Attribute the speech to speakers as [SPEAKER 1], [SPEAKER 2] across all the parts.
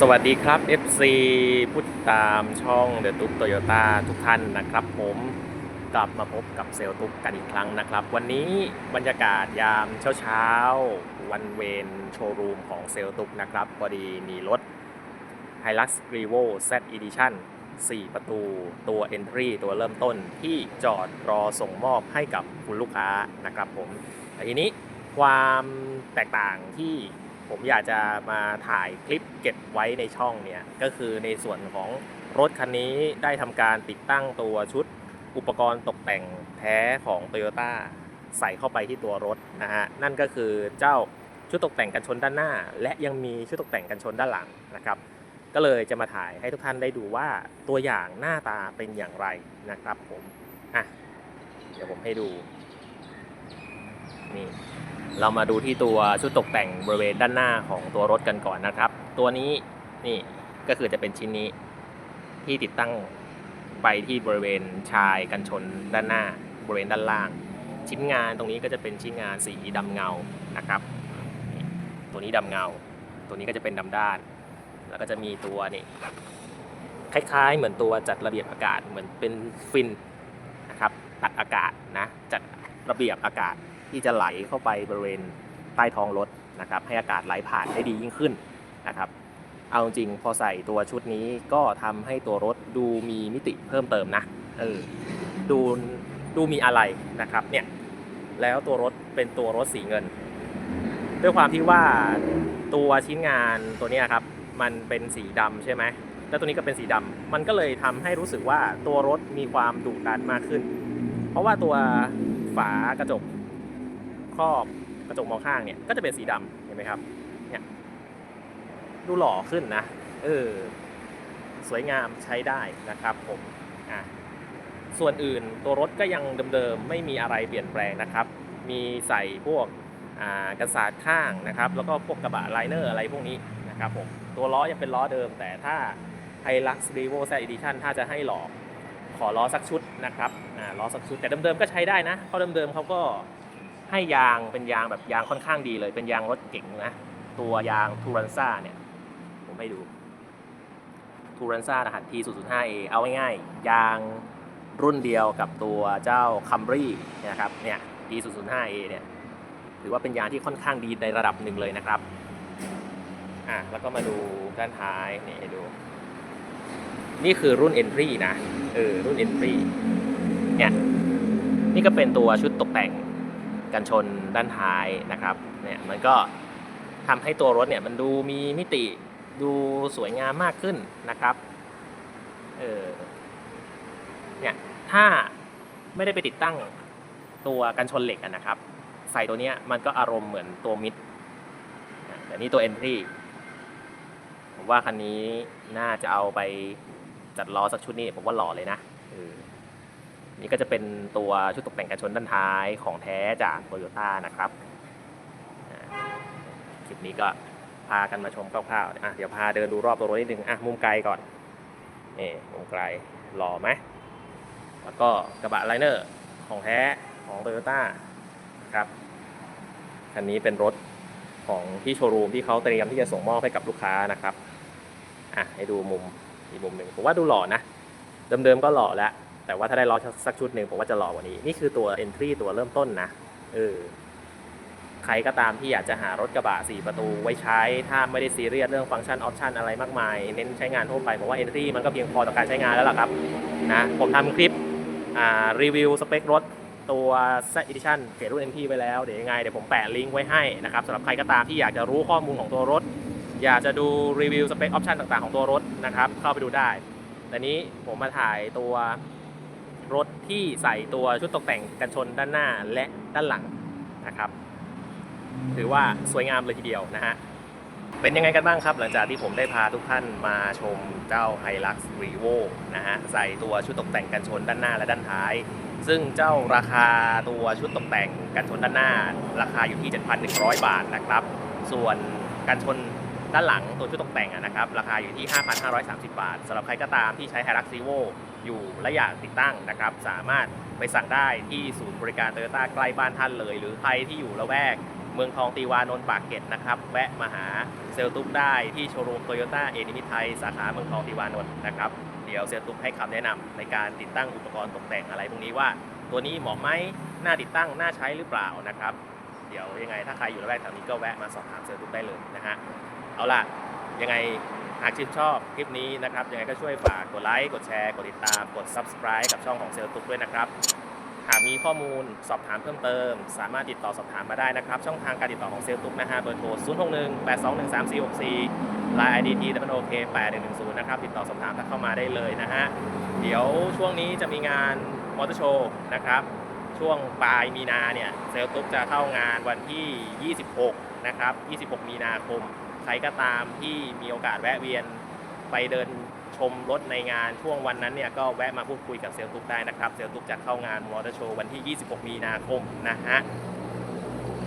[SPEAKER 1] สวัสดีครับ FC ผู้ติดตามช่องเดอะตุ๊กโตโยต้าทุกท่านนะครับผมกลับมาพบกับเซลล์ตุ๊กกันอีกครั้งนะครับ วันนี้บรรยากาศยามเช้าๆ วันเวนโชว์รูมของเซลล์ตุ๊กนะครับพอดีมีรถ Hilux Revo Z Edition 4 ประตูตัว Entry ตัวเริ่มต้นที่จอดรอส่งมอบให้กับคุณลูกค้านะครับผมทีนี้ความแตกต่างที่ ผมอยากจะมาถ่ายคลิปเก็บไว้ในช่องเนี่ย ก็คือในส่วนของรถคันนี้ได้ทำการติดตั้งตัวชุดอุปกรณ์ตกแต่งแท้ของ Toyota ใส่เข้าไปที่ตัวรถนะฮะนั่นก็คือเจ้าชุดตกแต่งกันชนด้านหน้า และยังมีชุดตกแต่งกันชนด้านหลังนะครับ ก็เลยจะมาถ่ายให้ทุกท่านได้ดูว่าตัวอย่างหน้าตาเป็นอย่างไรนะครับผมอะเดี๋ยวผมให้ดู นี่เรามาดูที่ตัวชุดตกแต่งบริเวณด้านหน้าของตัวรถกันก่อนนะครับ ตัวนี้นี่ก็คือจะเป็นชิ้นนี้ที่ติดตั้งไปที่บริเวณชายกันชนด้านหน้า บริเวณด้านล่าง ชิ้นงานตรงนี้ก็จะเป็นชิ้นงานสีดำเงานะครับ ตัวนี้ดำเงา ตัวนี้ก็จะเป็นดำด้าน แล้วก็จะมีตัวนี่คล้ายๆ เหมือนตัวจัดระเบียบอากาศเหมือนเป็นฟินนะครับตัดอากาศนะจัดระเบียบอากาศ ที่จะไหลเข้าไปบริเวณใต้ท้องรถนะครับให้อากาศไหลผ่านได้ดียิ่งขึ้นนะครับเอาจริงพอใส่ตัวชุดนี้ก็ทำให้ตัวรถดูมีมิติเพิ่มเติมนะเออดูดูมีอะไรนะครับเนี่ยแล้วตัวรถเป็นตัวรถสีเงิน ด้วยความที่ว่าตัวชิ้นงานตัวนี้ครับมันเป็นสีดำใช่ไหมแล้วตัวนี้ก็เป็นสีดำมันก็เลยทำให้รู้สึกว่าตัวรถมีความดุดันมากขึ้น เพราะว่าตัวฝากระจก ครอบกระจกมองข้างเนี่ยก็จะเป็นสีดำเห็นไหมครับเนี่ยดูหล่อขึ้นนะเออสวยงามใช้ได้นะครับผมอะส่วนอื่นตัวรถก็ยังเดิมๆไม่มีอะไรเปลี่ยนแปลงนะครับ มีใส่พวกอ่ากันศาสตร์ข้างนะครับ แล้วก็พวกกระบะไลเนอร์อะไรพวกนี้นะครับผมตัวล้อยังเป็นล้อเดิม แต่ถ้า Hilux Revo Z Edition ถ้าจะให้หล่อขอล้อสักชุดนะครับอ่าล้อสักชุดแต่เดิมๆก็ใช้ได้นะเพราะเดิมๆเขาก็ ให้ยางเป็นยางแบบยางค่อนข้างดีเลย เป็นยางรถเก๋งนะ ตัวยางทูรันซ่าเนี่ย ผมให้ดูทูรันซ่ารหัส T005A เอาง่ายๆยางรุ่นเดียวกับตัวเจ้า Camry เนยนะครับเนี่ย T005A เนี่ยถือว่าเป็นยางที่ค่อนข้างดีในระดับหนึ่งเลยนะครับอะแล้วก็มาดูด้านท้ายนี่ให้ดู นี่คือรุ่น Entry นะเออรุ่น Entry เนี่ยนี่ก็เป็นตัวชุดตกแต่ง กันชนด้านท้ายนะครับเนี่ยมันก็ทำให้ตัวรถเนี่ยมันดูมีมิติดูสวยงามมากขึ้นนะครับเออเนี่ยถ้าไม่ได้ไปติดตั้งตัวกันชนเหล็กนะครับ ใส่ตัวเนี้ยมันก็อารมณ์เหมือนตัวมิดแต่นี่ตัว Entry ผมว่าคันนี้น่าจะเอาไปจัดล้อสักชุดนี้ผมว่าหล่อเลยนะ นี่ก็จะเป็นตัวชุดตกแต่งกันชนด้านท้ายของแท้จากโตโยต้านะครับคลิปนี้ก็พากันมาชมคร่าวๆอะเดี๋ยวพาเดินดูรอบตัวรถนิดนึงอะมุมไกลก่อนนี่มุมไกลหล่อไหมแล้วก็กระบะไลเนอร์ของแท้ของโตโยต้าครับคันนี้เป็นรถของที่โชว์รูมที่เขาเตรียมที่จะส่งมอบให้กับลูกค้านะครับอะให้ดูมุมอีกมุมหนึ่งผมว่าดูหล่อนะเดิมๆก็หล่อแล้ว แต่ว่าถ้าได้ล้อสักชุดหนึ่งผมว่าจะหล่อกว่านี้ นี่คือตัว entry ตัวเริ่มต้นนะเออใครก็ตามที่อยากจะหารถกระบะ 4 ประตูไว้ใช้ ถ้าไม่ได้ซีเรียสเรื่องฟังก์ชันออปชันอะไรมากมาย เน้นใช้งานทั่วไปผมว่า entry มันก็เพียงพอต่อการใช้งานแล้วล่ะครับนะผมทำคลิปอ่ารีวิวสเปครถตัว Z Edition เกรดรุ่น NT ไว้แล้วเดี๋ยวยังไงเดี๋ยวผมแปะลิงก์ไว้ให้นะครับสำหรับใครก็ตามที่อยากจะรู้ข้อมูลของตัวรถ อยากจะดูรีวิวสเปคออปชันต่างๆของตัวรถนะครับเข้าไปดูได้ แต่นี้ผมมาถ่ายตัว รถที่ใส่ตัวชุดตกแต่งกันชนด้านหน้าและด้านหลังนะครับถือว่าสวยงามเลยทีเดียวนะฮะเป็นยังไงกันบ้างครับ หลังจากที่ผมได้พาทุกท่านมาชมเจ้า Hilux Revo นะฮะใส่ตัวชุดตกแต่งกันชนด้านหน้าและด้านท้าย ซึ่งเจ้าราคาตัวชุดตกแต่งกันชนด้านหน้า ราคาอยู่ที่ 7,100 บาทนะครับ ส่วนกันชนด้านหลังตัวชุดตกแต่งนะครับ ราคาอยู่ที่ 5,530 บาทสำหรับใครก็ตามที่ใช้ Hilux Revo อยู่และอยากติดตั้งนะครับ สามารถไปสั่งได้ที่ศูนย์บริการโตโยต้าใกล้บ้านท่านเลย หรือใครที่อยู่ละแวก เมืองทองตีวานนท์ปากเกร็ดนะครับ แวะมาหาเซลล์ตุ๊กได้ที่โชว์รูมโตโยต้าเอนิมิไทยสาขาเมืองทองตีวานนท์นะครับเดี๋ยวเซลล์ตุ๊กให้คำแนะนำในการติดตั้งอุปกรณ์ตกแต่งอะไรพวกนี้ว่า ตัวนี้เหมาะไหมน่าติดตั้งน่าใช้หรือเปล่านะครับ เดี๋ยวยังไงถ้าใครอยู่ระแวกแถวนี้ก็แวะมาสอบถามเซลล์ตุ๊กได้เลยนะฮะเอาล่ะยังไง หากชื่นชอบคลิปนี้นะครับยังไงก็ช่วยฝากกดไลค์ กดแชร์ กดติดตาม กด subscribe กับช่องของเซลล์ตุ๊กด้วยนะครับ หากมีข้อมูลสอบถามเพิ่มเติม สามารถติดต่อสอบถามมาได้นะครับ ช่องทางการติดต่อของเซลล์ตุ๊กนะฮะเบอร์โทร 0 6 1 8 2 1 3 4 6 4 Line ID T W O K 8 1 1 0นะครับ ติดต่อสอบถามเข้ามาได้เลยนะฮะ เดี๋ยวช่วงนี้จะมีงานมอเตอร์โชว์นะครับ ช่วงปลายมีนาเนี่ย เซลล์ตุ๊กจะเข้างานวันที่ 26 นะครับ 26 มีนาคม ใครก็ตามที่มีโอกาสแวะเวียนไปเดินชมรถในงานช่วงวันนั้นเนี่ยก็แวะมาพูดคุยกับเซลตุกได้นะครับ เซลตุกจะเข้างานมอเตอร์โชว์วันที่ 26 มีนาคมนะฮะ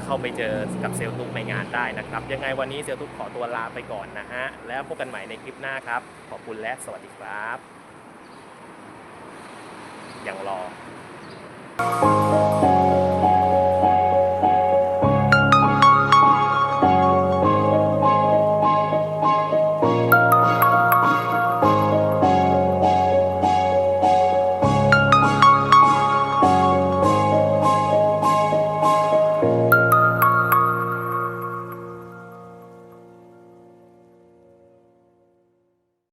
[SPEAKER 1] เข้าไปเจอกับเซลตุกในงานได้นะครับ ยังไงวันนี้เซลตุกขอตัวลาไปก่อนนะฮะแล้วพบกันใหม่ในคลิปหน้าครับ ขอบคุณและสวัสดีครับอย่างรอ